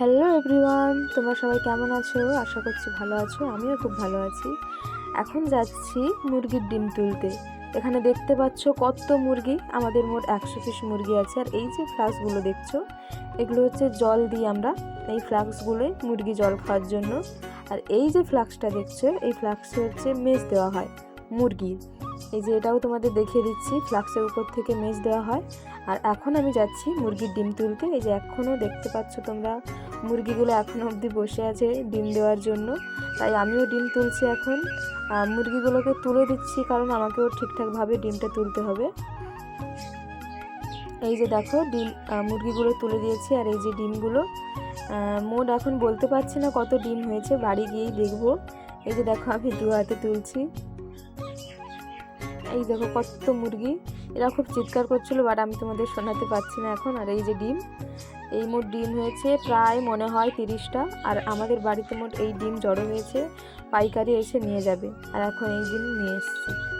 Hello everyone তোমরা সবাই কেমন আছো? আশা করছি ভালো আছো। আমিও খুব ভালো আছি। এখন যাচ্ছি মুরগির ডিম তুলতে। এখানে দেখতে পাচ্ছ কত মুরগি। আমাদের মোট একশো পিস মুরগি আছে। আর এই যে ফ্লাক্সগুলো দেখছ, এগুলো হচ্ছে জল দিই আমরা এই ফ্লাক্সগুলোই মুরগি জল খাওয়ার জন্য। আর এই যে ফ্লাক্সটা দেখছ, এই ফ্লাক্সে হচ্ছে মেজ দেওয়া হয় মুরগির এই যে এটাও তোমাদের দেখিয়ে দিচ্ছি, ফ্লাক্সের উপর থেকে মেজ দেওয়া হয়। আর এখন আমি যাচ্ছি মুরগির ডিম তুলতে। এই যে এখনও দেখতে পাচ্ছ তোমরা, মুরগিগুলো এখনও অবধি বসে আছে ডিম দেওয়ার জন্য। তাই আমিও ডিম তুলছি এখন। মুরগিগুলোকে তুলে দিচ্ছি কারণ আমাকেও ঠিকঠাকভাবে ডিমটা তুলতে হবে। এই যে দেখো ডিম মুরগিগুলো তুলে দিয়েছি আর এই যে ডিমগুলো। মোট এখন বলতে পারছি না কত ডিম হয়েছে, বাড়ি গিয়েই দেখব। এই যে দেখো আমি দু হাতে তুলছি। এই দেখো কত মুরগি। এরা খুব চিৎকার করছিল, বাট আমি তোমাদের শোনাতে পারছি না এখন। আর এই যে ডিম, এই মোট ডিম হয়েছে প্রায় মনে হয় তিরিশটা। আর আমাদের বাড়িতে মোট এই ডিম জড়ো হয়েছে, পাইকারি এসে নিয়ে যাবে। আর এখন এই ডিম নিয়ে এসেছি।